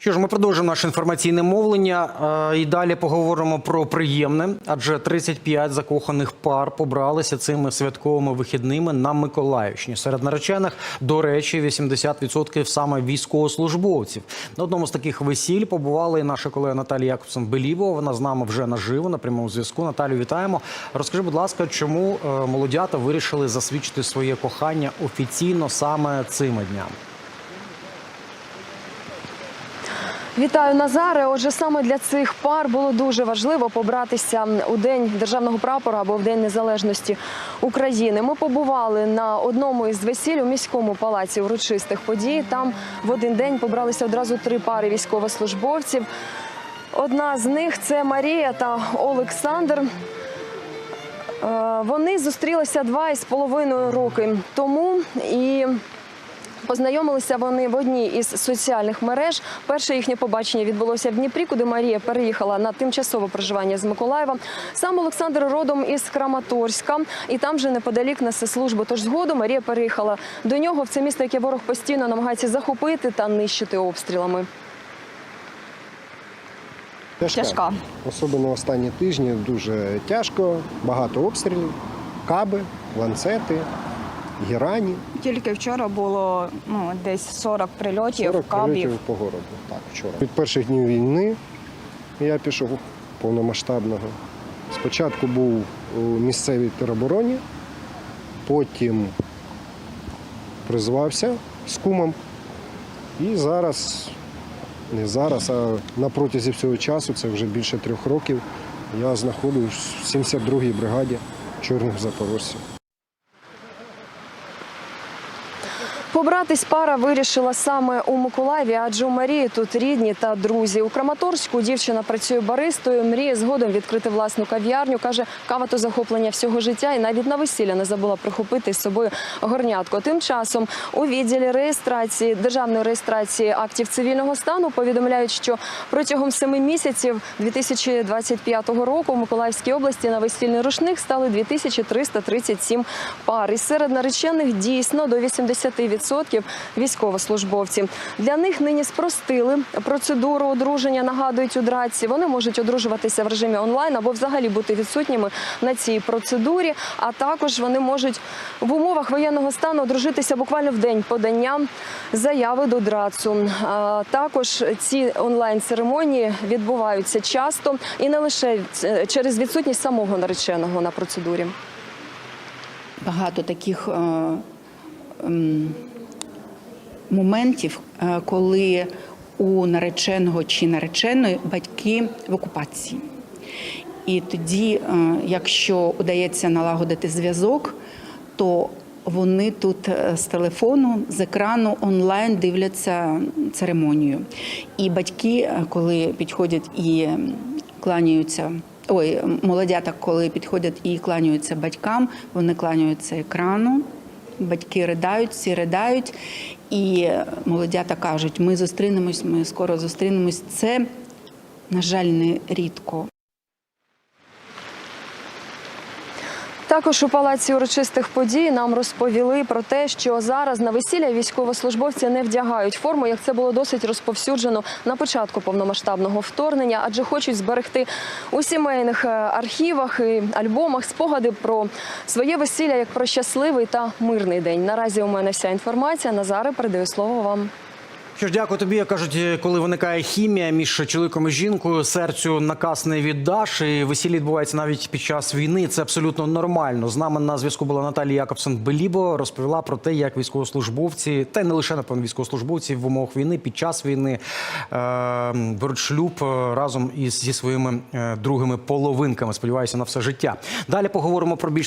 Що ж, ми продовжимо наше інформаційне мовлення і далі поговоримо про приємне, адже 35 закоханих пар побралися цими святковими вихідними на Миколаївщині. Серед наречених, до речі, 80% саме військовослужбовців. На одному з таких весіль побувала і наша колега Наталія Якобсон Белівова. Вона з нами вже наживо на прямому зв'язку. Наталю, вітаємо. Розкажи, будь ласка, чому е, молодята вирішили засвідчити своє кохання офіційно саме цими днями? Вітаю Назаре. Отже, саме для цих пар було дуже важливо побратися у день державного прапора або в день незалежності України. Ми побували на одному із весіль у міському палаці урочистих подій. Там в один день побралися одразу три пари військовослужбовців. Одна з них це Марія та Олександр. Е, Вони зустрілися два із половиною роки тому і. Познайомилися вони в одній із соціальних мереж. Перше їхнє побачення відбулося в Дніпрі, куди Марія переїхала на тимчасове проживання з Миколаєва. Сам Олександр родом із Краматорська, і там же неподалік несе службу. Тож згодом Марія переїхала до нього в це місто, яке ворог постійно намагається захопити та нищити обстрілами. Тяжка. Тяжка. Особливо останні тижні дуже тяжко, багато обстрілів, каби, ланцети, гірані. Тільки вчора було ну, десь 40 прильотів, 40 кабів. прильотів по городу. Так, вчора. Від перших днів війни я пішов повномасштабного. Спочатку був у місцевій теробороні, потім призвався з кумом. І зараз, не зараз, а на протязі всього часу, це вже більше трьох років, я знаходжусь в 72-й бригаді чорних запорожців. Побратись пара вирішила саме у Миколаєві, адже у Марії тут рідні та друзі. У Краматорську дівчина працює баристою, мріє згодом відкрити власну кав'ярню. Каже, кава то захоплення всього життя, і навіть на весілля не забула прихопити з собою горнятко. Тим часом у відділі реєстрації державної реєстрації актів цивільного стану повідомляють, що протягом семи місяців 2025 року в Миколаївській області на весільний рушник стали 2337 пар. І серед наречених дійсно до 80% військовослужбовці. Для них нині спростили процедуру одруження. Нагадують у драці. Вони можуть одружуватися в режимі онлайн або взагалі бути відсутніми на цій процедурі. А також вони можуть в умовах воєнного стану одружитися буквально в день подання заяви до драцу. Також ці онлайн церемонії відбуваються часто і не лише е, через відсутність самого нареченого на процедурі. багато таких е, моментів, е, коли у нареченого чи нареченої батьки в окупації. І тоді, е, якщо удається налагодити зв'язок, то вони тут е, з телефону, з екрану онлайн дивляться церемонію. І батьки, коли підходять і кланяються. Ой, молодята, коли підходять і кланяються батькам, вони кланяються екрану. Батьки ридають, всі ридають, і молодята кажуть: ми зустрінемось, ми скоро зустрінемось. Це, на жаль, не рідко. Також у палаці урочистих подій нам розповіли про те, що зараз на весілля військовослужбовці не вдягають форму, як це було досить розповсюджено на початку повномасштабного вторгнення, адже хочуть зберегти у сімейних е, архівах і альбомах спогади про своє весілля як про щасливий та мирний день. Наразі у мене вся інформація. Назаре передаю слово вам. Що ж, дякую тобі. Як кажуть, коли виникає хімія між чоловіком і жінкою, серцю наказ не віддаш. І весілля відбувається навіть під час війни. Це абсолютно нормально. З нами на зв'язку була Наталія Якобсон Белібо. Розповіла про те, як військовослужбовці, та й не лише напевно військовослужбовці в умовах війни під час війни е, беруть шлюб е, разом із зі своїми е, другими половинками. Сподіваюся на все життя. Далі поговоримо про більш